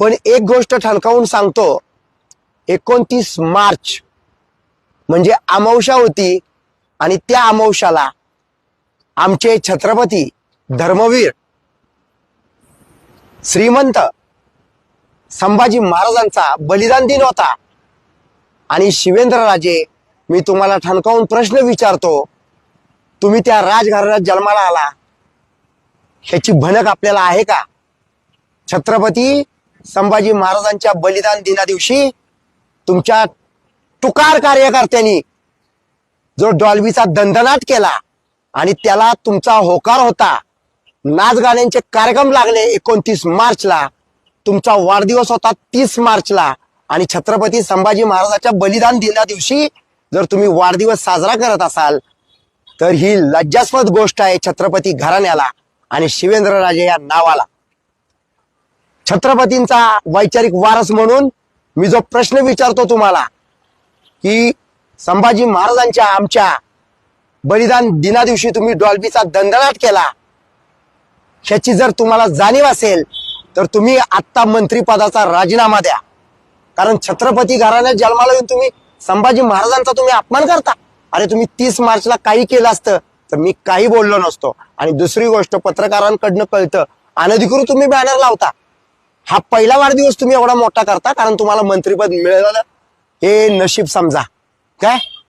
पण एक गोष्ट ठणकावून सांगतो. एकोणतीस मार्च म्हणजे अमावशा होती आणि त्या अमावश्याला आमचे छत्रपती धर्मवीर श्रीमंत संभाजी महाराजांचा बलिदान दिन होता. आणि शिवेंद्रराजे मी तुम्हाला ठणकावून प्रश्न विचारतो तुम्ही त्या राजघराण्यात जन्माला आला ह्याची भनक आपल्याला आहे का? छत्रपती संभाजी महाराजांच्या बलिदान दिना दिवशी तुमच्या तुकार कार्यकर्त्यांनी जो डॉल्बीचा दंदनाट केला आणि त्याला तुमचा होकार होता. नाच गाण्यांचे कार्यक्रम लागले एकोणतीस मार्चला. तुमचा वाढदिवस होता तीस मार्चला. आणि छत्रपती संभाजी महाराजाच्या बलिदान दिना दिवशी जर तुम्ही वाढदिवस साजरा करत असाल तर ही लज्जास्पद गोष्ट आहे छत्रपती घराण्याला आणि शिवेंद्रराजे या नावाला. छत्रपतींचा वैचारिक वारस म्हणून मी जो प्रश्न विचारतो तुम्हाला की संभाजी महाराजांच्या आमच्या बलिदान दिना दिवशी तुम्ही डॉल्बीचा दंदनाट केला ह्याची जर तुम्हाला जाणीव असेल तर तुम्ही आत्ता मंत्रीपदाचा राजीनामा द्या. कारण छत्रपती घराण्यात जन्माला येऊन तुम्ही संभाजी महाराजांचा तुम्ही अपमान करता. अरे तुम्ही तीस मार्चला काही केलं असतं तर मी काही बोललो नसतो. आणि दुसरी गोष्ट पत्रकारांकडनं कळतं अनधिकृत तुम्ही बॅनर लावता. हा पहिला वाढदिवस तुम्ही एवढा मोठा करता कारण तुम्हाला मंत्रीपद मिळालं. हे नशीब समजा. काय?